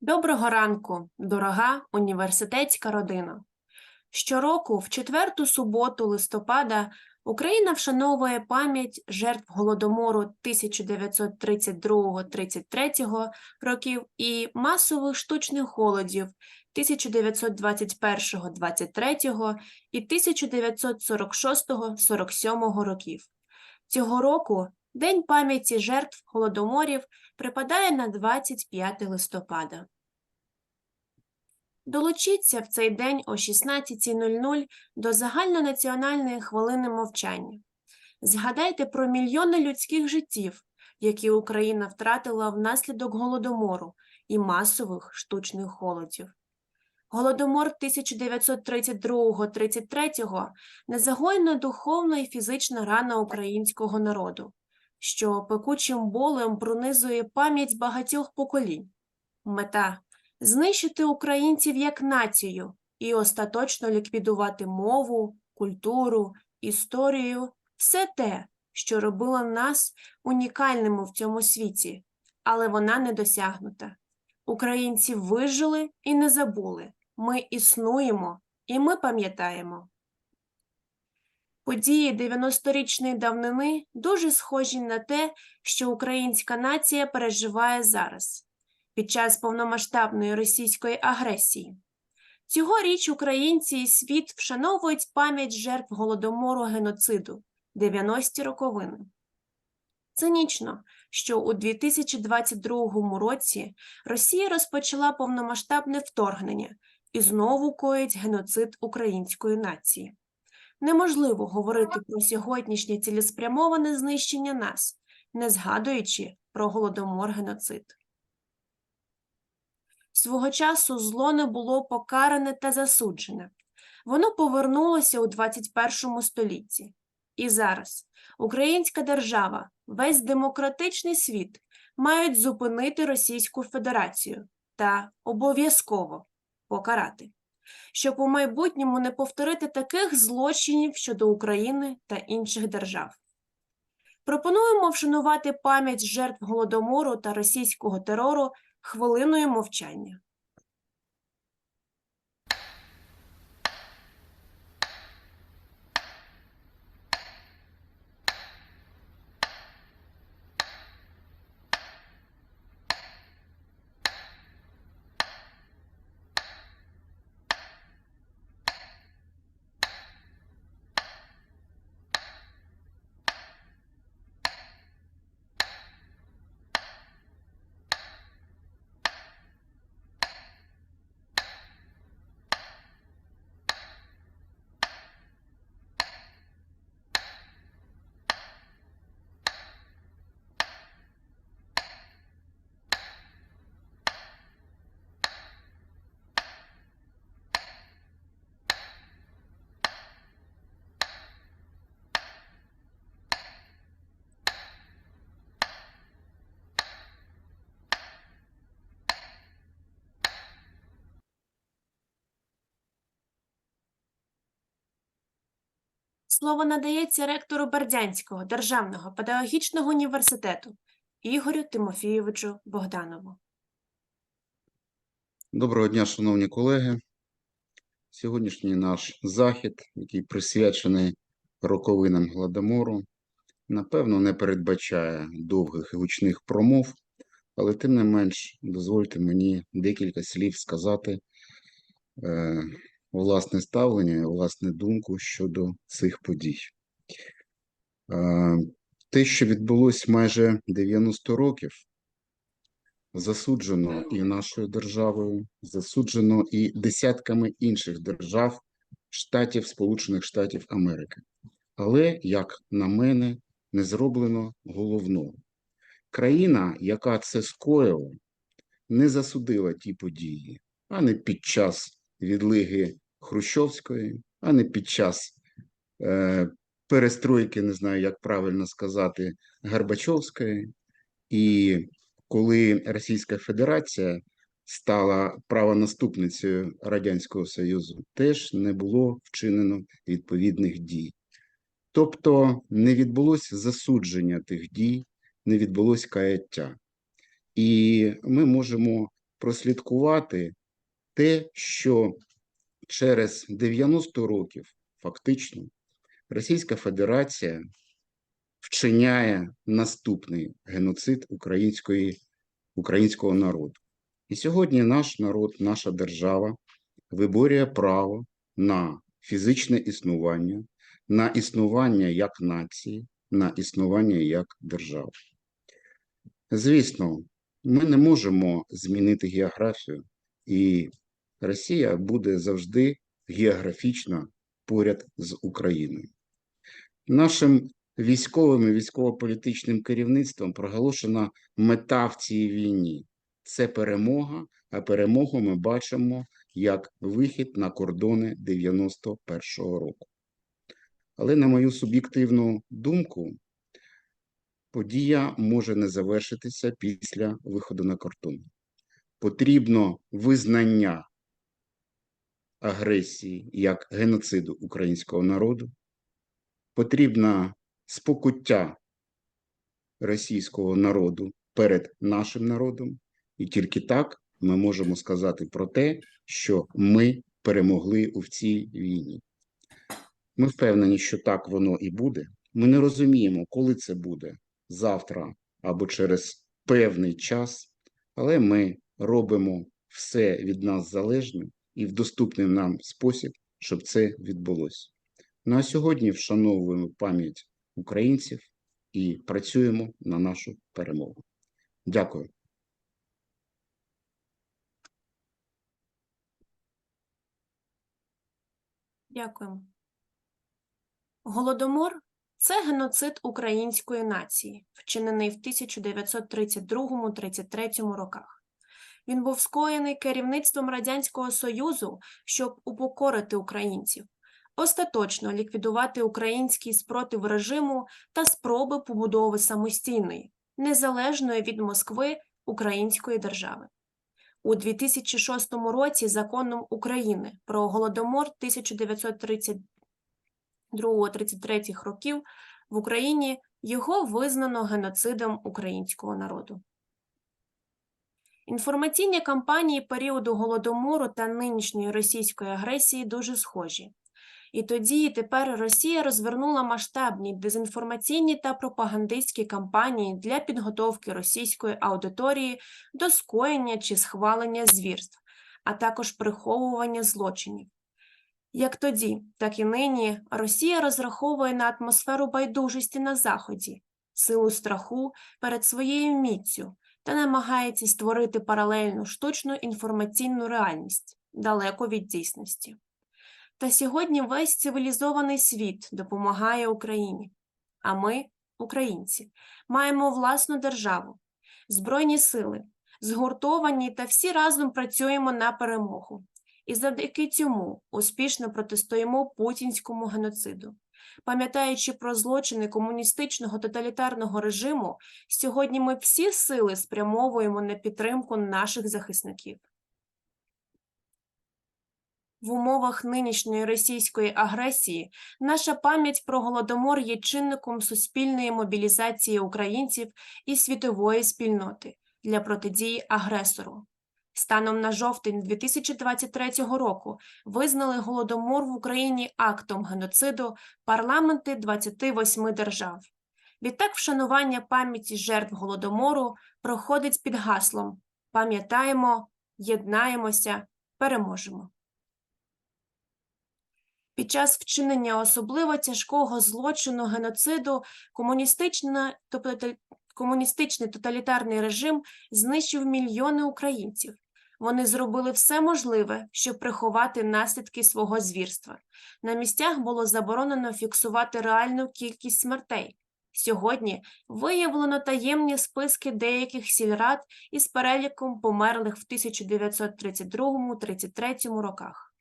Доброго ранку, дорога університетська родина. Щороку, в четверту суботу листопада, Україна вшановує пам'ять жертв Голодомору 1932-33 років і масових штучних голодів 1921-23 і 1946-47 років. Цього року День пам'яті жертв голодоморів припадає на 25 листопада. Долучіться в цей день о 16.00 до загальнонаціональної хвилини мовчання. Згадайте про мільйони людських життів, які Україна втратила внаслідок голодомору і масових штучних холодів. Голодомор 1932-33 незагойна духовна і фізична рана українського народу, що пекучим болем пронизує пам'ять багатьох поколінь. Мета знищити українців як націю і остаточно ліквідувати мову, культуру, історію, все те, що робило нас унікальними в цьому світі, але вона не досягнута. Українці вижили і не забули. Ми існуємо і ми пам'ятаємо. Події 90-річної давнини дуже схожі на те, що українська нація переживає зараз під час повномасштабної російської агресії. Цьогоріч українці і світ вшановують пам'ять жертв голодомору геноциду 90-ті роковини. Цинічно, що у 2022 році Росія розпочала повномасштабне вторгнення і знову коїть геноцид української нації. Неможливо говорити про сьогоднішнє цілеспрямоване знищення нас, не згадуючи про голодомор геноцид. Свого часу зло не було покаране та засуджене. Воно повернулося у 21 столітті. І зараз українська держава, весь демократичний світ мають зупинити Російську Федерацію та обов'язково покарати, щоб у майбутньому не повторити таких злочинів щодо України та інших держав. Пропонуємо вшанувати пам'ять жертв голодомору та російського терору хвилиною мовчання. Слово надається ректору Бердянського державного педагогічного університету Ігорю Тимофійовичу Богданову. Доброго дня, шановні колеги. Сьогоднішній наш захід, який присвячений роковинам Гладомору, напевно, не передбачає довгих і гучних промов, але тим не менш, дозвольте мені декілька слів сказати е, власне ставлення, і власне думку щодо цих подій. Е, те, що відбулось майже 90 років, засуджено і нашою державою, засуджено і десятками інших держав, штатів Сполучених Штатів Америки. Але, як на мене, не зроблено головного. Країна, яка це скоїла, не засудила ті події, а не під час відлиги Хрущовської, а не під час е, перестройки, не знаю, як правильно сказати, Горбачовської. І коли Російська Федерація стала правонаступницею Радянського Союзу, теж не було вчинено відповідних дій. Тобто не відбулося засудження тих дій, не відбулося каяття. І ми можемо прослідкувати те, що через 90 років фактично Російська Федерація вчиняє наступний геноцид української, українського народу. І сьогодні наш народ, наша держава виборює право на фізичне існування, на існування як нації, на існування як держави. Звісно, ми не можемо змінити географію, і Росія буде завжди географічно поряд з Україною. Нашим військовим і військово-політичним керівництвом проголошена мета в цій війні це перемога, а перемогу ми бачимо як вихід на кордони 91-го року. Але, на мою суб'єктивну думку, подія може не завершитися після виходу на кордон. Потрібно визнання агресії як геноциду українського народу, потрібно спокуття російського народу перед нашим народом, і тільки так ми можемо сказати про те, що ми перемогли у цій війні. Ми впевнені, що так воно і буде. Ми не розуміємо, коли це буде завтра або через певний час, але ми робимо все від нас залежне і в доступний нам спосіб, щоб це відбулося. Ну а сьогодні вшановуємо пам'ять українців і працюємо на нашу перемогу. Дякую. Дякуємо. Голодомор це геноцид української нації, вчинений в 1932-33 роках. Він був скоєний керівництвом Радянського Союзу, щоб упокорити українців, остаточно ліквідувати український спротив режиму та спроби побудови самостійної, незалежної від Москви української держави. У 2006 році законом України про Голодомор 1932-33 років в Україні його визнано геноцидом українського народу. Інформаційні кампанії періоду Голодомору та нинішньої російської агресії дуже схожі. І тоді, і тепер Росія розвернула масштабні дезінформаційні та пропагандистські кампанії для підготовки російської аудиторії до скоєння чи схвалення звірств, а також приховування злочинів. Як тоді, так і нині Росія розраховує на атмосферу байдужості на Заході, силу страху перед своєю міцю та намагається створити паралельну штучну інформаційну реальність далеко від дійсності. Та сьогодні весь цивілізований світ допомагає Україні. А ми, українці, маємо власну державу, збройні сили, згуртовані та всі разом працюємо на перемогу. І завдяки цьому успішно протистоїмо путінському геноциду. Пам'ятаючи про злочини комуністичного тоталітарного режиму, сьогодні ми всі сили спрямовуємо на підтримку наших захисників. В умовах нинішньої російської агресії наша пам'ять про голодомор є чинником суспільної мобілізації українців і світової спільноти для протидії агресору. Станом на жовтень 2023 року визнали голодомор в Україні актом геноциду парламенти 28 держав. Відтак вшанування пам'яті жертв голодомору проходить під гаслом Пам'ятаємо, єднаємося, переможемо. Під час вчинення особливо тяжкого злочину геноциду комуністичний тоталітарний режим знищив мільйони українців. Вони зробили все можливе, щоб приховати наслідки свого звірства. На місцях було заборонено фіксувати реальну кількість смертей. Сьогодні виявлено таємні списки деяких сільрад із переліком померлих в 1932-33 роках.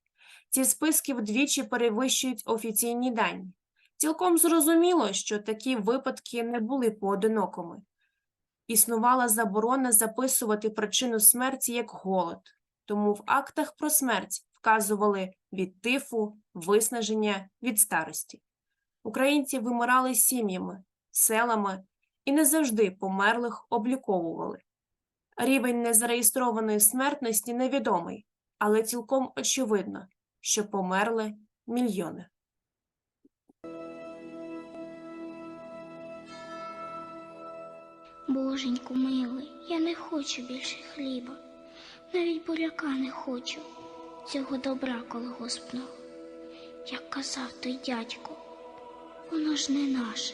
Ці списки вдвічі перевищують офіційні дані. Цілком зрозуміло, що такі випадки не були поодинокими. Існувала заборона записувати причину смерті як голод, тому в актах про смерть вказували від тифу, виснаження, від старості. Українці вимирали сім'ями, селами і не завжди померлих обліковували. Рівень незареєстрованої смертності невідомий, але цілком очевидно, що померли мільйони. Боженьку милий, я не хочу більше хліба, навіть буряка не хочу, цього добра колгоспного. Як казав той дядько, воно ж не наше.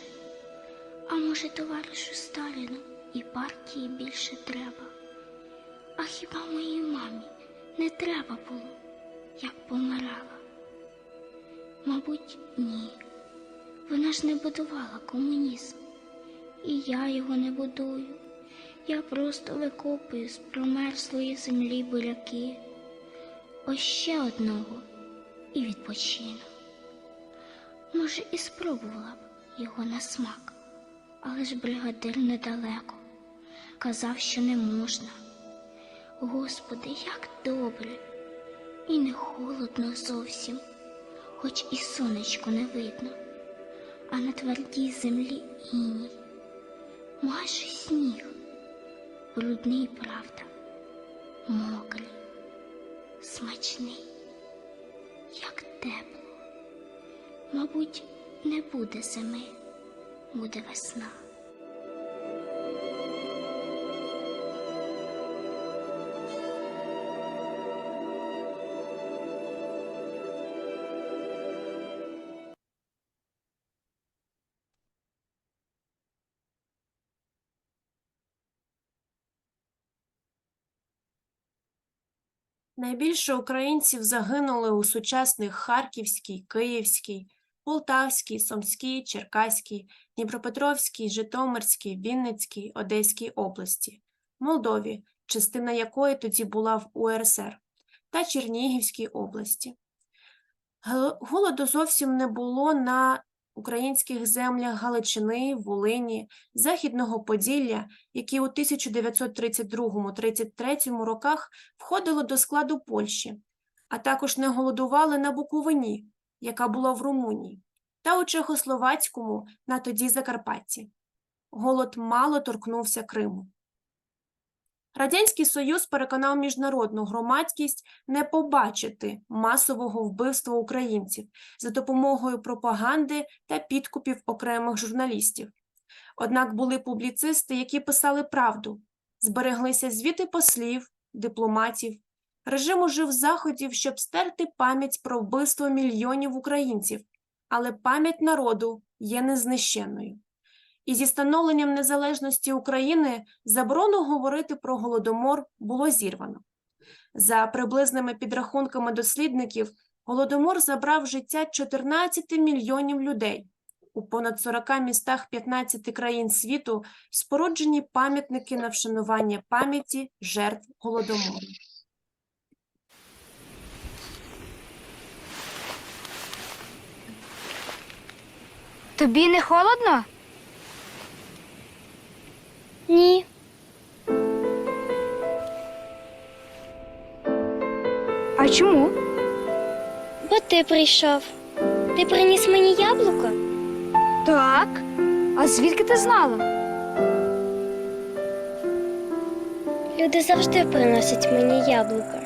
А може, товаришу Сталіну і партії більше треба. А хіба моїй мамі не треба було, як помирала? Мабуть, ні. Вона ж не будувала комунізм. І я його не будую. Я просто викопую з промерзлої землі буряки. Ось ще одного і відпочину. Може, і спробувала б його на смак, але ж бригадир недалеко. Казав, що не можна. Господи, як добре, і не холодно зовсім, хоч і сонечко не видно, а на твердій землі іній майже сніг, брудний, правда, мокрий, смачний, як тепло. Мабуть, не буде зими, буде весна. Найбільше українців загинули у сучасних Харківській, Київській, Полтавській, Сумській, Черкаській, Дніпропетровській, Житомирській, Вінницькій, Одеській області, Молдові, частина якої тоді була в УРСР, та Чернігівській області. Голоду зовсім не було на українських землях Галичини, Волині, Західного Поділля, які у 1932-33 роках входили до складу Польщі, а також не голодували на Буковині, яка була в Румунії, та у Чехословацькому на тоді Закарпатті. Голод мало торкнувся Криму. Радянський Союз переконав міжнародну громадськість не побачити масового вбивства українців за допомогою пропаганди та підкупів окремих журналістів. Однак були публіцисти, які писали правду, збереглися звіти послів, дипломатів. Режим ужив заходів, щоб стерти пам'ять про вбивство мільйонів українців, але пам'ять народу є незнищенною. І зі становленням незалежності України заборону говорити про голодомор було зірвано. За приблизними підрахунками дослідників, голодомор забрав життя 14 мільйонів людей. У понад 40 містах 15 країн світу споруджені пам'ятники на вшанування пам'яті жертв голодомору. Тобі не холодно? А чому? бо ти прийшов. Ти приніс мені яблуко? Так. А звідки ти знала? Люди завжди приносять мені яблука.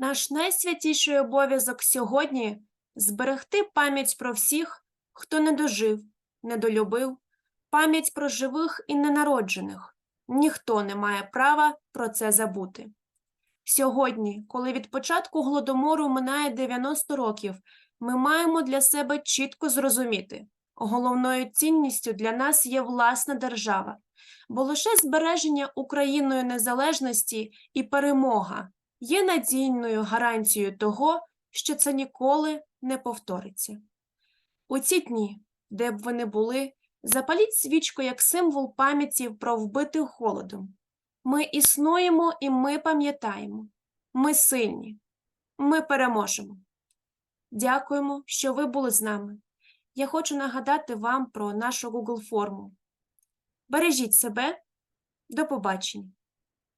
Наш найсвятіший обов'язок сьогодні зберегти пам'ять про всіх, хто не дожив, недолюбив, пам'ять про живих і ненароджених. Ніхто не має права про це забути. Сьогодні, коли від початку голодомору минає 90 років, ми маємо для себе чітко зрозуміти, головною цінністю для нас є власна держава, бо лише збереження Україною незалежності і перемога є надійною гарантією того, що це ніколи не повториться. У ці дні, де б ви не були, запаліть свічку як символ пам'яті про вбитих голодом. Ми існуємо і ми пам'ятаємо. Ми сильні. Ми переможемо. Дякуємо, що ви були з нами. Я хочу нагадати вам про нашу Google форму. Бережіть себе. До побачення.